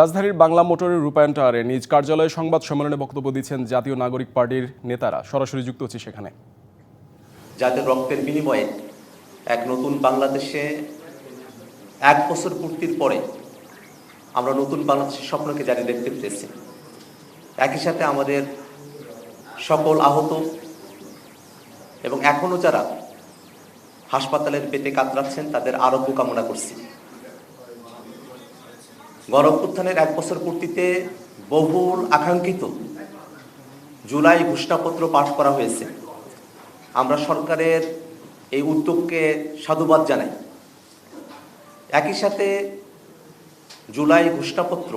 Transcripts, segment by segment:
রাজধানীর বাংলা মোটরের রূপায়ণ টাওয়ারে নিজ কার্যালয়ে সংবাদ সম্মেলনে বক্তব্য দিচ্ছেন জাতীয় নাগরিক পার্টির নেতারা। সরাসরি যুক্ত হচ্ছে সেখানে। যাদের রক্তের বিনিময়ে এক নতুন বাংলাদেশে এক বছর পূর্তির পরে আমরা নতুন বাংলাদেশের স্বপ্নকে জারি দেখতে পেরেছি একই সাথে আমাদের সকল আহত এবং এখনও যারা হাসপাতালের পেটে কাতরাচ্ছেন, তাদের আরোগ্য কামনা করছি। গণঅভ্যুত্থানের এক বছর পূর্তিতে বহুল আকাঙ্ক্ষিত জুলাই ঘোষণাপত্র পাঠ করা হয়েছে। আমরা সরকারের এই উদ্যোগকে সাধুবাদ জানাই। একই সাথে জুলাই ঘোষণাপত্র.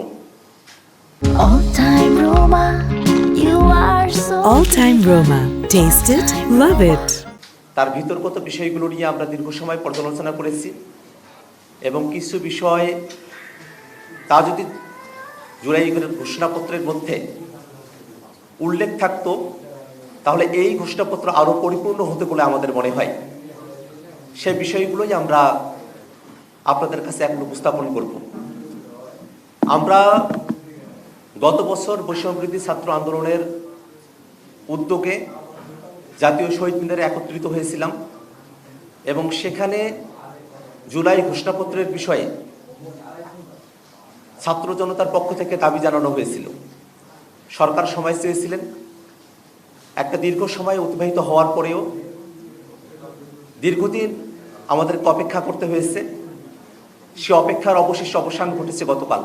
তার ভিতরগত বিষয়গুলো নিয়ে আমরা দীর্ঘ সময় পর্যালোচনা করেছি এবং কিছু বিষয় তা যদি জুলাই ঘোষণাপত্রের মধ্যে উল্লেখ থাকতো, তাহলে এই ঘোষণাপত্র আরও পরিপূর্ণ হতে বলে আমাদের মনে হয়। সে বিষয়গুলোই আমরা আপনাদের কাছে এখন উপস্থাপন করব। আমরা গত বছর বৈষম্যবৃদ্ধি ছাত্র আন্দোলনের উদ্যোগে জাতীয় শহীদ মিনারে একত্রিত হয়েছিলাম এবং সেখানে জুলাই ঘোষণাপত্রের বিষয়ে ছাত্র জনতার পক্ষ থেকে দাবি জানানো হয়েছিল। সরকার সময় চেয়েছিলেন। একটা দীর্ঘ সময় অতিবাহিত হওয়ার পরেও দীর্ঘদিন আমাদেরকে অপেক্ষা করতে হয়েছে। সে অপেক্ষার অবশেষে অবসান ঘটেছে গতকাল।